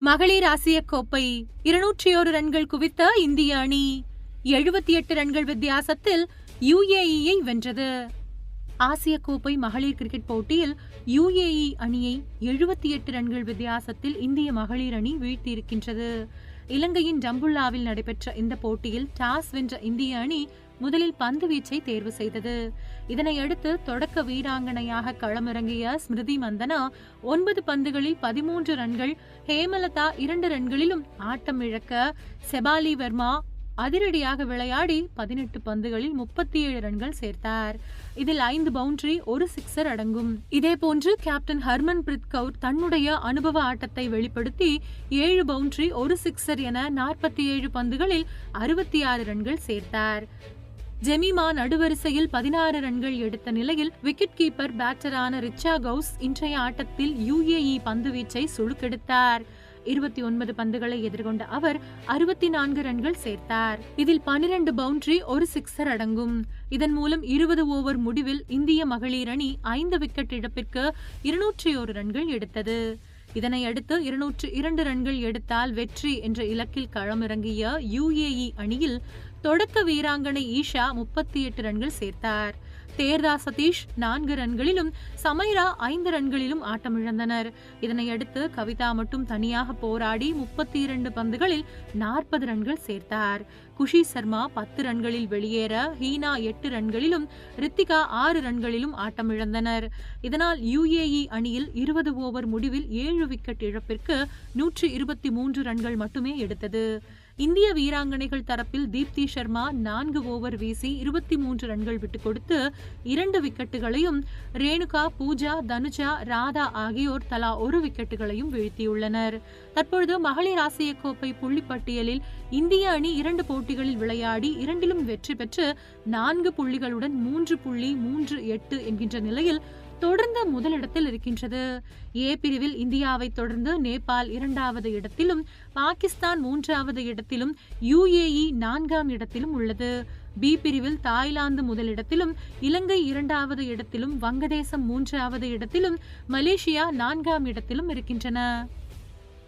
மகளிர் ஆசிய கோப்பை இருநூற்றி ஒரு ரன்கள் குவித்த இந்திய அணி எழுபத்தி எட்டு ரன்கள் வித்தியாசத்தில் யுஏஇயை வென்றது. ஆசிய கோப்பை மகளிர் கிரிக்கெட் போட்டியில் யுஏஇ அணியை எழுபத்தி எட்டு ரன்கள் வித்தியாசத்தில் இந்திய மகளிர் அணி வீழ்த்தியிருக்கின்றது. இலங்கையின் ஜம்புல்லாவில் நடைபெற்ற இந்த போட்டியில் டாஸ் வென்ற இந்திய அணி முதலில் பந்து வீச்சை தேர்வு செய்தது. இதனையடுத்து தொடக்க வீராங்கனையாக களமிறங்கிய ஸ்மிருதி மந்தனா ஒன்பது பந்துகளில் பதிமூன்று ரன்கள் ஹேமலதா இரண்டு ரன்களிலும் ஆட்டம் இழக்க செபாலி வர்மா அதிரடியாக விளையாடி பதினெட்டு பந்துகளில் முப்பத்தி ஏழு ரன்கள் சேர்த்தார். இதில் ஐந்து பவுண்டரி ஒரு சிக்ஸர் அடங்கும். இதே போன்று கேப்டன் ஹர்மன் பிரித் கவுர் தன்னுடைய அனுபவ ஆட்டத்தை வெளிப்படுத்தி ஏழு பவுண்டரி ஒரு சிக்ஸர் என நாற்பத்தி ஏழு பந்துகளில் அறுபத்தி ஆறு ரன்கள் சேர்த்தார். ஜெமிமா நடுவரிசையில் பதினாறு ரன்கள் எடுத்த நிலையில் விக்கெட் கீப்பர் பேட்டரான ரிச்சா கவுஸ் இன்றைய ஆட்டத்தில் யுஏஇ பந்து வீச்சை சுழுக்கெடுத்தார் இருபத்தி ஒன்பது பந்துகளை எதிர்கொண்ட அவர் அறுபத்தி நான்கு ரன்கள் சேர்த்தார். இதில் பனிரெண்டு பவுண்டரி ஒரு சிக்ஸர் அடங்கும். இதன் மூலம் இருபது ஓவர் முடிவில் இந்திய மகளிர் அணி ஐந்து விக்கெட் இழப்பிற்கு இருநூற்றி ஒரு ரன்கள் எடுத்தது. இதனை அடுத்து இருநூற்று இரண்டு ரன்கள் எடுத்தால் வெற்றி என்ற இலக்கில் களமிறங்கிய யுஏஇ அணியில் தொடக்க வீராங்கனை ஈஷா முப்பத்தி எட்டு ரன்கள் சேர்த்தார். தேர்தா சதீஷ் நான்கு ரன்களிலும் சமைரா ஐந்து ரன்களிலும் ஆட்டமிழந்தனர். இதனையடுத்து கவிதா மட்டும் தனியாக போராடி முப்பத்தி இரண்டு பந்துகளில் நாற்பது ரன்கள் சேர்த்தார். குஷி சர்மா பத்து ரன்களில் வெளியேற ஹீனா எட்டு ரன்களிலும் ரித்திகா ஆறு ரன்களிலும் ஆட்டமிழந்தனர். இதனால் யுஏஇ அணியில் இருபது ஓவர் முடிவில் ஏழு விக்கெட் இழப்பிற்கு நூற்றி இருபத்தி மூன்று ரன்கள் மட்டுமே எடுத்தது. இந்திய வீராங்கனைகள் தரப்பில் தீப்தி சர்மா நான்கு ஓவர் வீசி இருபத்தி மூன்று ரன்கள் விட்டுக் கொடுத்து இரண்டு விக்கெட்டுகளையும் ரேணுகா பூஜா தனுஜா ராதா ஆகியோர் தலா ஒரு விக்கெட்டுகளையும் வீழ்த்தியுள்ளனர். தற்பொழுது மகளிர் ஆசிய கோப்பை புள்ளிப்பட்டியலில் இந்திய அணி இரண்டு போட்டிகளில் விளையாடி இரண்டிலும் வெற்றி பெற்று நான்கு புள்ளிகளுடன் மூன்று புள்ளி மூன்று எட்டு என்கின்ற நிலையில் தொடர்ந்து முதலிடத்தில் இருக்கின்றது. ஏ பிரிவில் இந்தியாவை தொடர்ந்து நேபாள் இரண்டாவது இடத்திலும் பாகிஸ்தான் மூன்றாவது இடத்திலும் யுஏஇ நான்காம் இடத்திலும் உள்ளது. பி பிரிவில் தாய்லாந்து முதலிடத்திலும் இலங்கை இரண்டாவது இடத்திலும் வங்கதேசம் மூன்றாவது இடத்திலும் மலேசியா நான்காம் இடத்திலும் இருக்கின்றன.